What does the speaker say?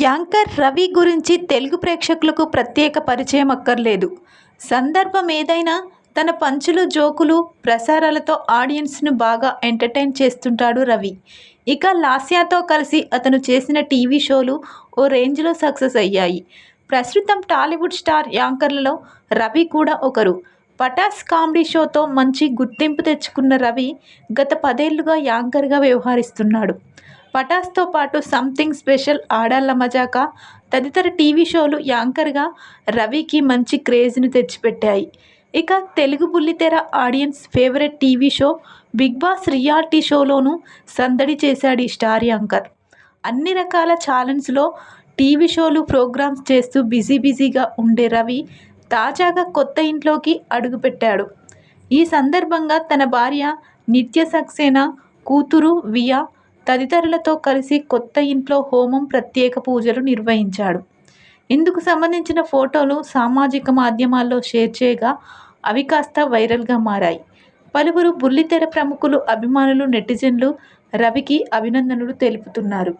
Anchor Ravi గురించి తెలుగు ప్రేక్షకులకు ప్రత్యేక పరిచయం అక్కర్లేదు. సందర్భం ఏదైనా తన పంచులు జోకులు ప్రసారాలతో ఆడియన్స్ను బాగా ఎంటర్టైన్ చేస్తుంటాడు రవి. ఇక లాస్యాతో కలిసి అతను చేసిన టీవీ షోలు ఓ రేంజ్లో సక్సెస్ అయ్యాయి. ప్రస్తుతం టాలీవుడ్ స్టార్ యాంకర్లలో రవి కూడా ఒకరు. పటాస్ కామెడీ షోతో మంచి గుర్తింపు తెచ్చుకున్న రవి గత పదేళ్ళుగా యాంకర్గా వ్యవహరిస్తున్నాడు. పటాస్తో పాటు సంథింగ్ స్పెషల్ ఆడాళ్ళ మజాక తదితర టీవీ షోలు యాంకర్గా రవికి మంచి క్రేజ్ను తెచ్చిపెట్టాయి. ఇక తెలుగు బుల్లితెర audience favourite TV show Bigg Boss reality షోలోనూ సందడి చేశాడు ఈ స్టార్ యాంకర్. అన్ని రకాల ఛాలెంజ్లో టీవీ షోలు ప్రోగ్రామ్స్ చేస్తూ బిజీ బిజీగా ఉండే రవి తాజాగా కొత్త ఇంట్లోకి అడుగుపెట్టాడు. ఈ సందర్భంగా తన భార్య నిత్య సక్సేనా కూతురు వియా తదితరులతో కలిసి కొత్త ఇంట్లో హోమం ప్రత్యేక పూజలు నిర్వహించాడు. ఇందుకు సంబంధించిన ఫోటోలు సామాజిక మాధ్యమాల్లో షేర్ చేయగా అవి కాస్త వైరల్గా మారాయి. పలువురు బుల్లితెర ప్రముఖులు అభిమానులు నెటిజన్లు రవికి అభినందనలు తెలుపుతున్నారు.